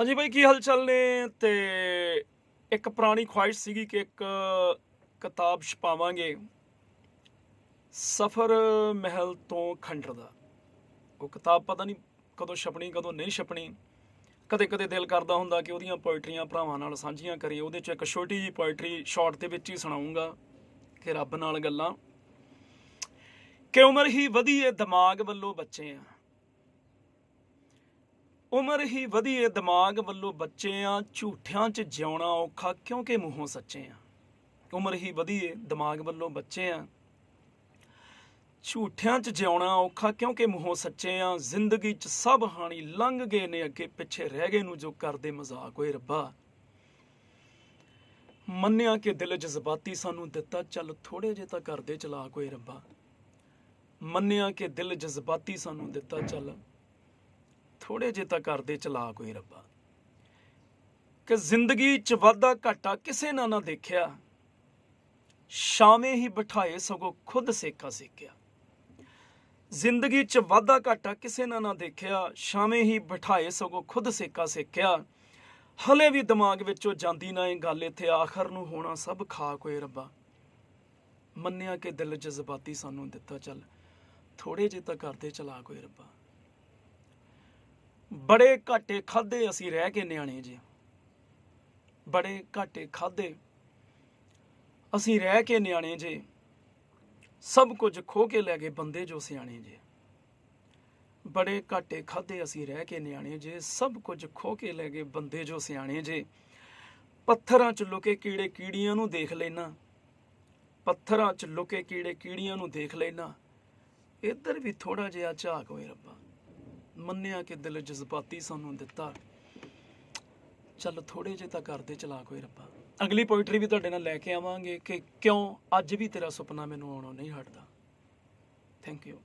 ਹਾਂਜੀ ਬਾਈ, ਕੀ ਹਾਲ ਚਾਲ ਨੇ? ਤੇ ਇੱਕ ਪੁਰਾਣੀ ਖੁਆਇਸ਼ ਸੀਗੀ ਕਿ ਇੱਕ ਕਿਤਾਬ ਛਪਾਵਾਂਗੇ। ਸਫਰ ਮਹਿਲ ਤੋਂ ਖੰਡਰ ਦਾ। ਉਹ ਕਿਤਾਬ ਪਤਾ ਨਹੀਂ ਕਦੋਂ ਛਪਣੀ, ਕਦੋਂ ਨਹੀਂ ਛਪਣੀ। ਕਦੇ ਕਦੇ ਦਿਲ ਕਰਦਾ ਹੁੰਦਾ ਕਿ ਉਹਦੀਆਂ ਪੋਇਟਰੀਆਂ ਭਰਾਵਾਂ ਨਾਲ ਸਾਂਝੀਆਂ ਕਰੀਏ। ਉਹਦੇ ਚ ਇੱਕ ਛੋਟੀ ਜਿਹੀ ਪੋਇਟਰੀ ਸ਼ਾਰਟ ਦੇ ਵਿੱਚ ਹੀ ਸੁਣਾਉਂਗਾ ਕਿ ਰੱਬ ਨਾਲ ਗੱਲਾਂ। ਕਿ ਉਮਰ ਹੀ ਵਧੀਏ ਦਿਮਾਗ ਵੱਲੋਂ ਬੱਚੇ ਆ। ਉਮਰ ਹੀ ਵਧੀਏ ਦਿਮਾਗ ਵੱਲੋਂ ਬੱਚੇ ਆ ਝੂਠਿਆਂ 'ਚ ਜਿਉਣਾ ਔਖਾ ਕਿਉਂਕਿ ਮੂੰਹੋਂ ਸੱਚੇ ਆ। ਉਮਰ ਹੀ ਵਧੀਏ ਦਿਮਾਗ ਵੱਲੋਂ ਬੱਚੇ ਆ ਝੂਠਿਆਂ 'ਚ ਜਿਉਣਾ ਔਖਾ ਕਿਉਂਕਿ ਮੂੰਹੋਂ ਸੱਚੇ ਆ। ਜ਼ਿੰਦਗੀ 'ਚ ਸਭ ਹਾਣੀ ਲੰਘ ਗਏ ਨੇ ਅੱਗੇ ਪਿੱਛੇ ਰਹਿ ਗਏ ਨੂੰ ਜੋ ਕਰਦੇ ਮਜ਼ਾਕ। ਓਏ ਰੱਬਾ। ਮੰਨਿਆ ਕਿ ਦਿਲ ਜਜ਼ਬਾਤੀ ਸਾਨੂੰ ਦਿੱਤਾ, ਚੱਲ ਥੋੜੇ ਜੇ ਤਾਂ ਕਰਦੇ ਚਲਾ ਕੋਈ ਰੱਬਾ। ਮੰਨਿਆ ਕਿ ਦਿਲ ਜਜ਼ਬਾਤੀ ਸਾਨੂੰ ਦਿੱਤਾ, ਚੱਲ ਥੋੜੇ ਜੇ ਤਾਂ ਕਰਦੇ ਚਲਾ ਕੋਈ ਰੱਬਾ। ਕਿ ਜ਼ਿੰਦਗੀ 'ਚ ਵਾਧਾ ਘਾਟਾ ਕਿਸੇ ਨਾ ਨਾ ਦੇਖਿਆ, ਸ਼ਾਮੇ ਹੀ ਬਿਠਾਏ ਸਗੋਂ ਖੁਦ ਸੇਕਾ ਸੇਕਿਆ। ਜ਼ਿੰਦਗੀ 'ਚ ਵਾਧਾ ਘਾਟਾ ਕਿਸੇ ਨਾ ਨਾ ਦੇਖਿਆ, ਸ਼ਾਮੇ ਹੀ ਬਿਠਾਏ ਸਗੋਂ ਖੁਦ ਸੇਕਾ ਸੇਕਿਆ। ਹਲੇ ਵੀ ਦਿਮਾਗ ਵਿੱਚੋਂ ਜਾਂਦੀ ਨਾ ਇਹ ਗੱਲ, ਇੱਥੇ ਆਖਰ ਨੂੰ ਹੋਣਾ ਸਭ ਖਾ ਕੋਈ ਰੱਬਾ। ਮੰਨਿਆ ਕਿ ਦਿਲ ਜਜ਼ਬਾਤੀ ਸਾਨੂੰ ਦਿੱਤਾ, ਚੱਲ ਥੋੜੇ ਜੇ ਤਾਂ ਕਰਦੇ ਚਲਾ ਕੋਈ ਰੱਬਾ। ਬੜੇ ਘਾਟੇ ਖਾਦੇ ਅਸੀਂ ਰਹਿ ਕੇ ਨਿਆਣੇ ਜੇ। ਬੜੇ ਘਾਟੇ ਖਾਦੇ ਅਸੀਂ ਰਹਿ ਕੇ ਨਿਆਣੇ ਜੇ। ਸਭ ਕੁਝ ਖੋ ਕੇ ਲੈ ਗਏ ਬੰਦੇ ਜੋ ਸਿਆਣੇ ਜੇ। ਬੜੇ ਘਾਟੇ ਖਾਦੇ ਅਸੀਂ ਰਹਿ ਕੇ ਨਿਆਣੇ ਜੇ। ਸਭ ਕੁਝ ਖੋ ਕੇ ਲੈ ਗਏ ਬੰਦੇ ਜੋ ਸਿਆਣੇ ਜੇ। ਪੱਥਰਾਂ 'ਚ ਲੁਕੇ ਕੀੜੇ ਕੀੜੀਆਂ ਨੂੰ ਦੇਖ ਲੈਣਾ। ਪੱਥਰਾਂ 'ਚ ਲੁਕੇ ਕੀੜੇ ਕੀੜੀਆਂ ਨੂੰ ਦੇਖ ਲੈਣਾ। ਇੱਧਰ ਵੀ ਥੋੜਾ ਜਿਹਾ ਝਾਕ ਹੋਏ ਰੱਬਾ। ਮੰਨਿਆ ਕਿ ਦਿਲ ਜਜ਼ਬਾਤੀ ਸਾਨੂੰ ਦਿੱਤਾ। ਚੱਲ ਥੋੜੇ ਜੇ ਤਾਂ ਕਰਦੇ ਚਲਾ ਕੋਈ ਰੱਬਾ। ਅਗਲੀ ਪੋਇਟਰੀ ਵੀ ਤੁਹਾਡੇ ਨਾਲ ਲੈ ਕੇ ਆਵਾਂਗੇ ਕਿ ਕਿਉਂ ਅੱਜ ਵੀ ਤੇਰਾ ਸੁਪਨਾ ਮੈਨੂੰ ਆਉਣੋਂ ਨਹੀਂ ਹਟਦਾ। Thank you